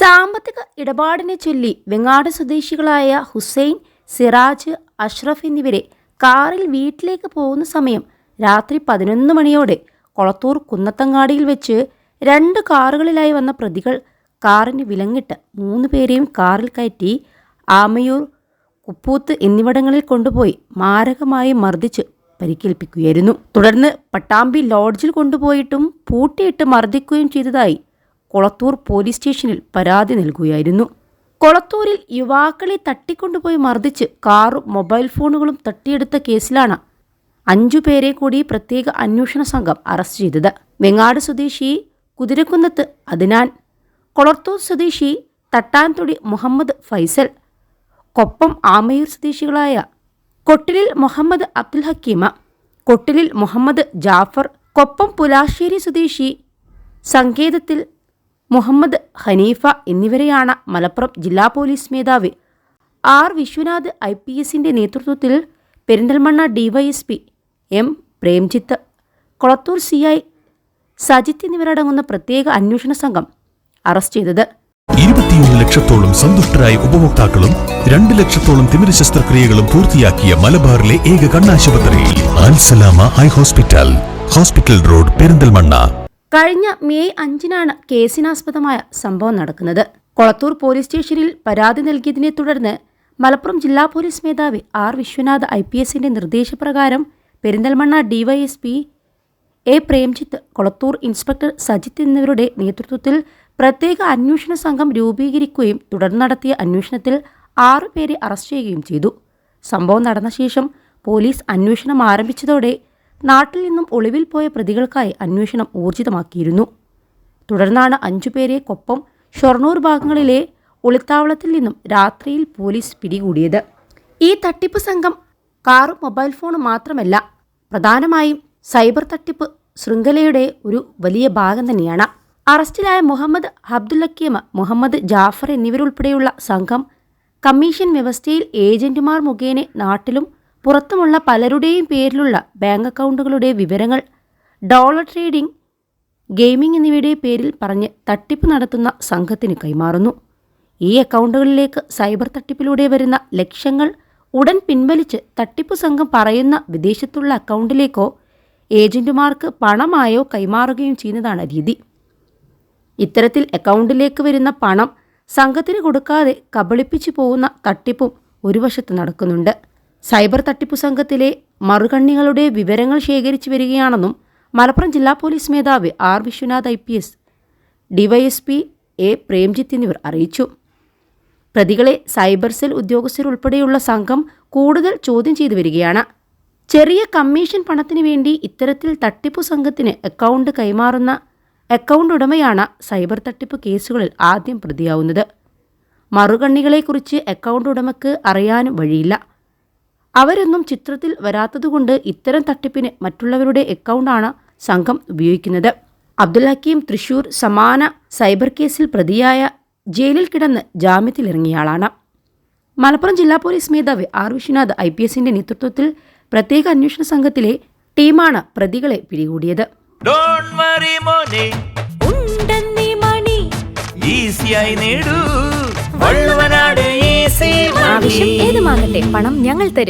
സാമ്പത്തിക ഇടപാടിനെ ചൊല്ലി വെങ്ങാട് സ്വദേശികളായ ഹുസൈൻ സിറാജ് അഷ്റഫ് എന്നിവരെ കാറിൽ വീട്ടിലേക്ക് പോകുന്ന സമയം രാത്രി പതിനൊന്ന് മണിയോടെ കൊളത്തൂർ കുന്നത്തങ്ങാടിയിൽ വെച്ച് രണ്ട് കാറുകളിലായി വന്ന പ്രതികൾ കാറിന് വിലങ്ങിട്ട് മൂന്ന് പേരെയും കാറിൽ കയറ്റി ആമയൂർ കുപ്പൂത്ത് എന്നിവിടങ്ങളിൽ കൊണ്ടുപോയി മാരകമായി മർദ്ദിച്ച് പരിക്കേൽപ്പിക്കുകയായിരുന്നു. തുടർന്ന് പട്ടാമ്പി ലോഡ്ജിൽ കൊണ്ടുപോയിട്ടും പൂട്ടിയിട്ട് മർദ്ദിക്കുകയും ചെയ്തതായി കൊളത്തൂർ പോലീസ് സ്റ്റേഷനിൽ പരാതി നൽകുകയായിരുന്നു. കൊളത്തൂരിൽ യുവാക്കളെ തട്ടിക്കൊണ്ടുപോയി മർദ്ദിച്ച് കാറും മൊബൈൽ ഫോണുകളും തട്ടിയെടുത്ത കേസിലാണ് അഞ്ചു പേരെ കൂടി പ്രത്യേക അന്വേഷണ സംഘം അറസ്റ്റ് ചെയ്തത്. വെങ്ങാട് സ്വദേശി കുതിരക്കുന്നത്ത് അതിനാൻ കൊളത്തൂർ സ്വദേശി തട്ടാൻതൊടി മുഹമ്മദ് ഫൈസൽ കൊപ്പം ആമയൂർ സ്വദേശികളായ കൊട്ടിലിൽ മുഹമ്മദ് അബ്ദുൽ ഹക്കീമ കൊട്ടിലിൽ മുഹമ്മദ് ജാഫർ കൊപ്പം പുലാശ്ശേരി സ്വദേശി സങ്കേതത്തിൽ മുഹമ്മദ് ഹനീഫ എന്നിവരെയാണ് മലപ്പുറം ജില്ലാ പോലീസ് മേധാവി. ആർ. വിശ്വനാഥ് ഐ. പി. എസിന്റെ നേതൃത്വത്തിൽ Perinthalmanna DYSP M. Premjith Kolathur C. I. Sajith എന്നിവരടങ്ങുന്ന പ്രത്യേക അന്വേഷണ സംഘം അറസ്റ്റ് ചെയ്തത്. ഇരുപത്തിയൊന്ന് ലക്ഷത്തോളം സന്തുഷ്ടരായ ഉപഭോക്താക്കളും രണ്ട് ലക്ഷത്തോളം തിമിര ശസ്ത്രക്രിയകളും പൂർത്തിയാക്കിയ മലബാറിലെ ഏക കണ്ണാശുപത്രി Al Salama eye hospital. Hospital road Perinthalmanna. കഴിഞ്ഞ മെയ് അഞ്ചിനാണ് കേസിനാസ്പദമായ സംഭവം നടക്കുന്നത്. കൊളത്തൂർ പോലീസ് സ്റ്റേഷനിൽ പരാതി നൽകിയതിനെ തുടർന്ന് മലപ്പുറം ജില്ലാ പോലീസ് മേധാവി ആർ വിശ്വനാഥ് ഐ പി എസിന്റെ നിർദ്ദേശപ്രകാരം Perinthalmanna DYSP A Premjith Kolathur inspector Sajith എന്നിവരുടെ നേതൃത്വത്തിൽ പ്രത്യേക അന്വേഷണ സംഘം രൂപീകരിക്കുകയും തുടർന്ന് നടത്തിയ അന്വേഷണത്തിൽ ആറുപേരെ അറസ്റ്റ് ചെയ്യുകയും ചെയ്തു. സംഭവം നടന്ന ശേഷം പോലീസ് അന്വേഷണം ആരംഭിച്ചതോടെ നാട്ടിൽ നിന്നും ഒളിവിൽ പോയ പ്രതികൾക്കായി അന്വേഷണം ഊർജിതമാക്കിയിരുന്നു. തുടർന്നാണ് അഞ്ചുപേരെ കൊപ്പം ഷൊർണൂർ ഭാഗങ്ങളിലെ ഒളിത്താവളത്തിൽ നിന്നും രാത്രിയിൽ പോലീസ് പിടികൂടിയത്. ഈ തട്ടിപ്പ് സംഘം കാറും മൊബൈൽ ഫോണും മാത്രമല്ല പ്രധാനമായും സൈബർ തട്ടിപ്പ് ശൃംഖലയുടെ ഒരു വലിയ ഭാഗം തന്നെയാണ്. അറസ്റ്റിലായ മുഹമ്മദ് അബ്ദുല്ലക്കീമ മുഹമ്മദ് ജാഫർ എന്നിവരുൾപ്പെടെയുള്ള സംഘം കമ്മീഷൻ വ്യവസ്ഥയിൽ ഏജന്റുമാർ മുഖേന നാട്ടിലും പുറത്തുമുള്ള പലരുടെയും പേരിലുള്ള ബാങ്ക് അക്കൗണ്ടുകളുടെ വിവരങ്ങൾ ഡോളർ ട്രേഡിംഗ് ഗെയിമിംഗ് എന്നിവയുടെ പേരിൽ പറഞ്ഞ് തട്ടിപ്പ് നടത്തുന്ന സംഘത്തിന് കൈമാറുന്നു. ഈ അക്കൗണ്ടുകളിലേക്ക് സൈബർ തട്ടിപ്പിലൂടെ വരുന്ന ലക്ഷ്യങ്ങൾ ഉടൻ പിൻവലിച്ച് തട്ടിപ്പ് സംഘം പറയുന്ന വിദേശത്തുള്ള അക്കൗണ്ടിലേക്കോ ഏജന്റുമാർക്ക് പണമായോ കൈമാറുകയും ചെയ്യുന്നതാണ് രീതി. ഇത്തരത്തിൽ അക്കൗണ്ടിലേക്ക് വരുന്ന പണം സംഘത്തിന് കൊടുക്കാതെ കബളിപ്പിച്ചു പോകുന്ന തട്ടിപ്പും ഒരു വശത്ത് നടക്കുന്നുണ്ട്. സൈബർ തട്ടിപ്പു സംഘത്തിലെ മറുകണ്ണികളുടെ വിവരങ്ങൾ ശേഖരിച്ചു വരികയാണെന്നും മലപ്പുറം ജില്ലാ പോലീസ് മേധാവി R Viswanath I P S DYSP A Premjith എന്നിവർ അറിയിച്ചു. പ്രതികളെ സൈബർ സെൽ ഉദ്യോഗസ്ഥരുൾപ്പെടെയുള്ള സംഘം കൂടുതൽ ചോദ്യം ചെയ്തു വരികയാണ്. ചെറിയ കമ്മീഷൻ പണത്തിനു വേണ്ടി ഇത്തരത്തിൽ തട്ടിപ്പു സംഘത്തിന് അക്കൗണ്ട് കൈമാറുന്ന അക്കൗണ്ട് ഉടമയാണ് സൈബർ തട്ടിപ്പ് കേസുകളിൽ ആദ്യം പ്രതിയാവുന്നത്. മറുകണ്ണികളെക്കുറിച്ച് അക്കൗണ്ട് ഉടമയ്ക്ക് അറിയാനും വഴിയില്ല. അവരൊന്നും ചിത്രത്തിൽ വരാത്തതുകൊണ്ട് ഇത്തരം തട്ടിപ്പിന് മറ്റുള്ളവരുടെ അക്കൗണ്ടാണ് സംഘം ഉപയോഗിക്കുന്നത്. അബ്ദുൽ ഹക്കീം തൃശൂർ സമാന സൈബർ കേസിൽ പ്രതിയായ ജയിലിൽ കിടന്ന് ജാമ്യത്തിലിറങ്ങിയയാളാണ് മലപ്പുറം ജില്ലാ പോലീസ് മേധാവി ആർ വിശ്വനാഥ് ഐ പി എസിന്റെ നേതൃത്വത്തിൽ പ്രത്യേക അന്വേഷണ സംഘത്തിലെ ടീമാണ് പ്രതികളെ പിടികൂടിയത്. ആവശ്യം ഏതുമാകട്ടെ പണം ഞങ്ങൾ തരും.